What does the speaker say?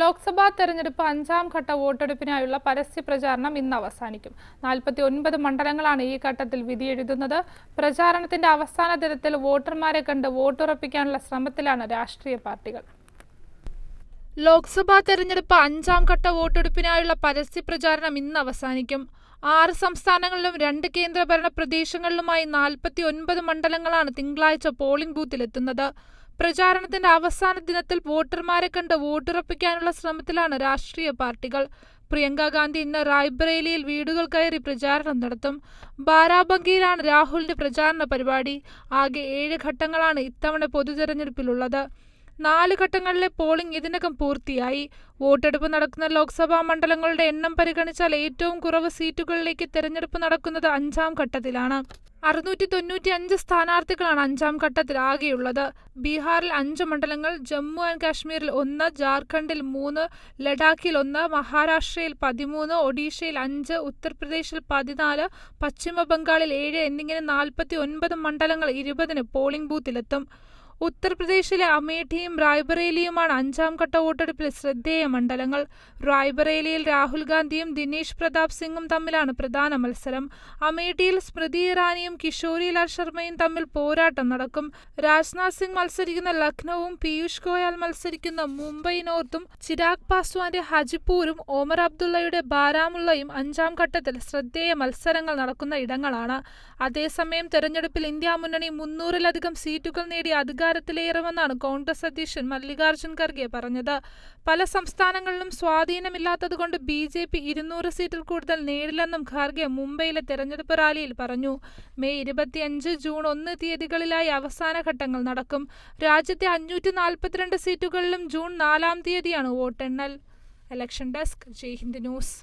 ലോക്സഭാ തെരഞ്ഞെടുപ്പ് അഞ്ചാം ഘട്ട വോട്ടെടുപ്പിനായുള്ള പരസ്യ പ്രചാരണം ഇന്ന് അവസാനിക്കും. നാൽപ്പത്തി ഒൻപത് മണ്ഡലങ്ങളാണ് ഈ ഘട്ടത്തിൽ വിധിയെഴുതുന്നത് പ്രചാരണത്തിന്റെ അവസാന ദിനത്തിൽ വോട്ടർമാരെ കണ്ട് വോട്ടുറപ്പിക്കാനുള്ള ശ്രമത്തിലാണ് രാഷ്ട്രീയ പാർട്ടികൾ. ലോക്സഭാ തെരഞ്ഞെടുപ്പ് അഞ്ചാം ഘട്ട വോട്ടെടുപ്പിനായുള്ള പരസ്യ പ്രചാരണം ഇന്ന് അവസാനിക്കും. ആറ് സംസ്ഥാനങ്ങളിലും രണ്ട് കേന്ദ്രഭരണ പ്രദേശങ്ങളിലുമായി നാൽപ്പത്തി ഒൻപത് മണ്ഡലങ്ങളാണ് തിങ്കളാഴ്ച പോളിംഗ് ബൂത്തിലെത്തുന്നത്. പ്രചാരണത്തിന്റെ അവസാന ദിനത്തിൽ വോട്ടർമാരെ കണ്ട് വോട്ടുറപ്പിക്കാനുള്ള ശ്രമത്തിലാണ് രാഷ്ട്രീയ പാർട്ടികൾ. പ്രിയങ്ക ഗാന്ധി ഇന്ന് റായ്ബറേലിയിൽ വീടുകൾ കയറി പ്രചാരണം നടത്തും. ബാരാബങ്കിയിലാണ് രാഹുലിന്റെ പ്രചാരണ പരിപാടി. ആകെ ഏഴ് ഘട്ടങ്ങളാണ് ഇത്തവണ പൊതുതെരഞ്ഞെടുപ്പിലുള്ളത്. നാല് ഘട്ടങ്ങളിലെ പോളിംഗ് ഇതിനകം പൂർത്തിയായി. വോട്ടെടുപ്പ് നടക്കുന്ന ലോക്സഭാ മണ്ഡലങ്ങളുടെ എണ്ണം പരിഗണിച്ചാൽ ഏറ്റവും കുറവ് സീറ്റുകളിലേക്ക് തെരഞ്ഞെടുപ്പ് നടക്കുന്നത് അഞ്ചാം ഘട്ടത്തിലാണ്. അറുന്നൂറ്റി തൊണ്ണൂറ്റി അഞ്ച് സ്ഥാനാർത്ഥികളാണ് അഞ്ചാം ഘട്ടത്തിൽ ആകെയുള്ളത്. ബീഹാറിൽ അഞ്ച് മണ്ഡലങ്ങൾ ജമ്മു ആൻഡ് കാശ്മീരിൽ ഒന്ന് ജാർഖണ്ഡിൽ മൂന്ന് ലഡാക്കിൽ ഒന്ന് മഹാരാഷ്ട്രയിൽ പതിമൂന്ന് ഒഡീഷയിൽ അഞ്ച് ഉത്തർപ്രദേശിൽ പതിനാല് പശ്ചിമ ബംഗാളിൽ ഏഴ് എന്നിങ്ങനെ നാൽപ്പത്തി ഒൻപത് മണ്ഡലങ്ങൾ ഇരുപതിന് പോളിംഗ് ബൂത്തിലെത്തും. ഉത്തർപ്രദേശിലെ അമേഠിയും റായ്ബറേലിയുമാണ് അഞ്ചാം ഘട്ട വോട്ടെടുപ്പിൽ ശ്രദ്ധേയ മണ്ഡലങ്ങൾ. റായ്ബറേലിയിൽ രാഹുൽ ഗാന്ധിയും ദിനേശ് പ്രതാപ് സിംഗും തമ്മിലാണ് പ്രധാന മത്സരം. അമേഠിയിൽ സ്മൃതി ഇറാനിയും കിഷോരി ലാൽ ശർമ്മയും തമ്മിൽ പോരാട്ടം നടക്കും. രാജ്നാഥ് സിംഗ് മത്സരിക്കുന്ന ലക്നൌവും പീയൂഷ് ഗോയൽ മത്സരിക്കുന്ന മുംബൈ നോർത്തും ചിരാഗ് പാസ്വാന്റെ ഹജിപ്പൂരും ഒമർ അബ്ദുള്ളയുടെ ബാരാമുള്ളയും അഞ്ചാം ഘട്ടത്തിൽ ശ്രദ്ധേയ മത്സരങ്ങൾ നടക്കുന്ന ഇടങ്ങളാണ്. അതേസമയം തെരഞ്ഞെടുപ്പിൽ ഇന്ത്യ മുന്നണി മുന്നൂറിലധികം സീറ്റുകൾ നേടി അധികാരത്തിലേറുമെന്നാണ് കോൺഗ്രസ് അധ്യക്ഷൻ മല്ലികാർജുൻ ഖർഗെ പറഞ്ഞത്. പല സംസ്ഥാനങ്ങളിലും സ്വാധീനമില്ലാത്തതുകൊണ്ട് ബി ജെ പി ഇരുന്നൂറ് സീറ്റിൽ കൂടുതൽ നേടില്ലെന്നും ഖാർഗെ മുംബൈയിലെ തെരഞ്ഞെടുപ്പ് റാലിയിൽ പറഞ്ഞു. മെയ് ഇരുപത്തിയഞ്ച് ജൂൺ ഒന്ന് തീയതികളിലായി അവസാന ഘട്ടങ്ങൾ നടക്കും. രാജ്യത്തെ അഞ്ഞൂറ്റി നാൽപ്പത്തിരണ്ട് സീറ്റുകളിലും ജൂൺ നാലാം തീയതിയാണ് വോട്ടെണ്ണൽ. Election desk Jai Hind news